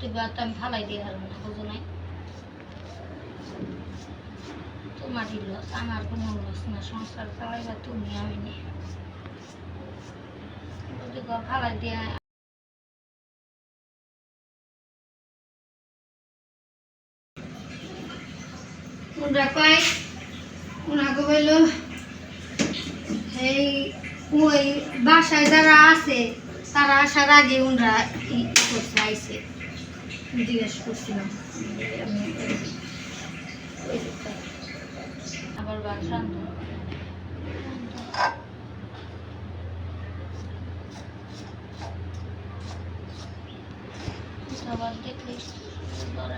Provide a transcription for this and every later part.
তুই বাদ আমি ফালাই দিয়ে হারবো না বুঝো নাই। তোমার লস আমার কোনো লস না সংসার চালাইবা তুমি আমি নেই যদি ফালাই দিয়ে। বাসায় যারা আছে, তারা আসার আগে উনরা ই করছে আইসে জিজ্ঞেস করছিলাম। আবার বাসা সবার দেখলে জ্বর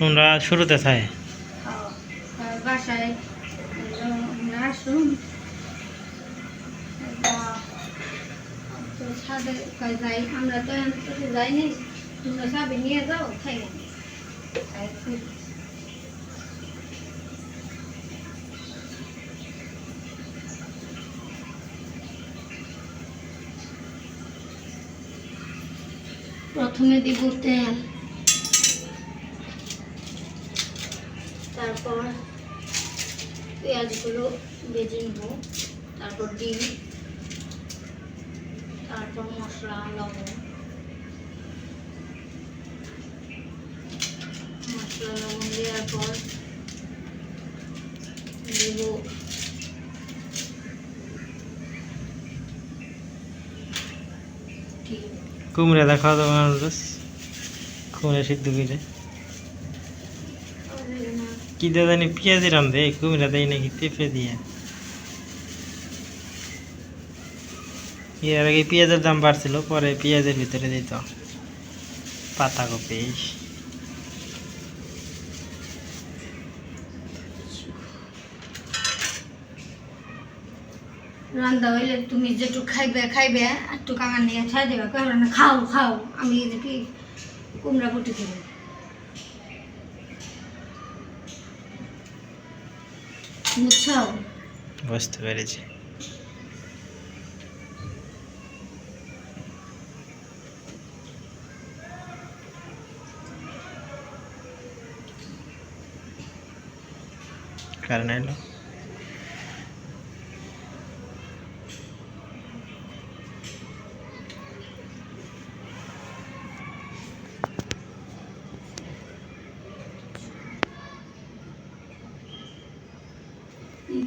তোমরা শুরুতে থাকে। আমরা তো যাইনি তোমরা নিয়ে যাও প্রথমে দিব তেল। তারপর পেঁয়াজগুলো ভেজে নেব, তারপর ডিম, তারপর মশলা, লবণ। মশলা, লবণ দেওয়ার পর দেব কুমড়া, দেখা মানুষ কুমড়া সিদ্ধ করে কি দিয়ে জানি পেঁয়াজি রান্ধে কুমড়া দেয় নাকি পেঁপে দিয়ে। এর আগে পেঁয়াজের দাম বাড়ছিল, পরে পেঁয়াজের ভিতরে দিত। পাতা কপি। রান্না হইলে তুমি যেটু খাইবে খাইবে একটু কামার নিয়ে খাই দেবে কেমন না, খাও খাও, আমি কুমড়া কুটি দেবো বুঝতে পেরেছি। কারণ এলো?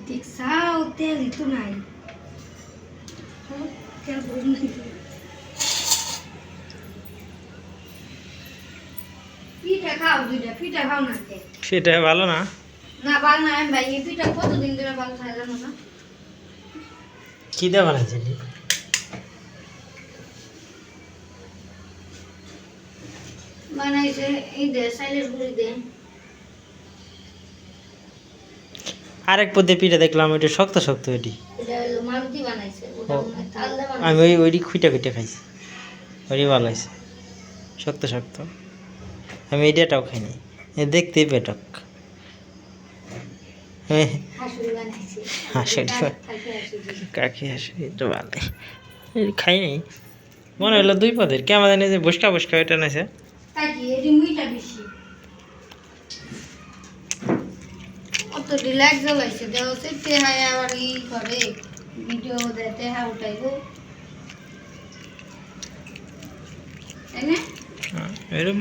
দেখছাও তেলই তো নাই তেল নাই সেটা ভালো না? না ভালো না আমি ভাই এই পিঠা কতদিন ধরে ভালো খাই না বানাইছে এই দে সাইলের গুড়ি দে। আরেক পদ্ধতি পিঠা দেখলাম ওইটা শক্ত শক্ত ওইটি আমি ওই ওইটি খুঁটে খুঁটে খাইছি। ওইটি ভালো হয়েছে শক্ত শক্ত। আমি এইটাটাও খাইনি। এ দেখতেই পেটক। হ্যাঁ হাসুরি কাকে হাসুরি। এটা ভালো খাইনি মনে হলো দুই পদের। কেমন জানি যে বসকা বসকা ওইটা নেছে অত রিল্যাক্স জ্বলাইছে দেওয়া হচ্ছে তেহায় আবার ই করে ভিডিও দেতে তেহা উঠাইব। তাই না? এরকম